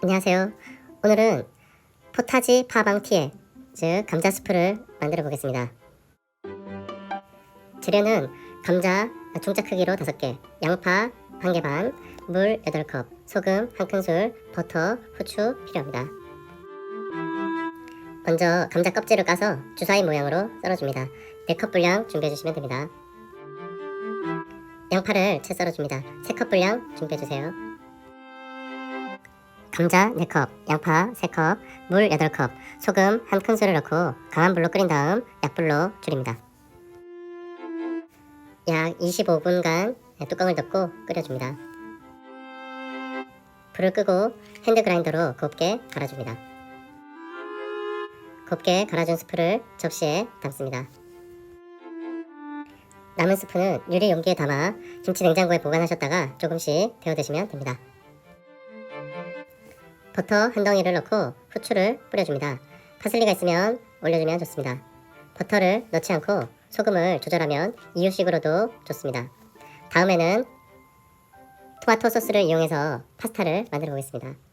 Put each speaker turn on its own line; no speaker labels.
안녕하세요. 오늘은 포타지 파방티에 즉 감자 스프를 만들어 보겠습니다. 재료는 감자 중짜 크기로 5개, 양파 1개 반, 물 8컵, 소금 1큰술, 버터, 후추 필요합니다. 먼저 감자 껍질을 까서 주사위 모양으로 썰어줍니다. 4컵 분량 준비해 주시면 됩니다. 양파를 채 썰어줍니다. 3컵 분량 준비해 주세요. 감자 4컵, 양파 3컵, 물 8컵, 소금 1큰술을 넣고 강한 불로 끓인 다음 약불로 줄입니다. 약 25분간 뚜껑을 덮고 끓여줍니다. 불을 끄고 핸드 그라인더로 곱게 갈아줍니다. 곱게 갈아준 스프를 접시에 담습니다. 남은 스프는 유리 용기에 담아 김치 냉장고에 보관하셨다가 조금씩 데워 드시면 됩니다. 버터 한 덩이를 넣고 후추를 뿌려줍니다. 파슬리가 있으면 올려주면 좋습니다. 버터를 넣지 않고 소금을 조절하면 이유식으로도 좋습니다. 다음에는 토마토 소스를 이용해서 파스타를 만들어 보겠습니다.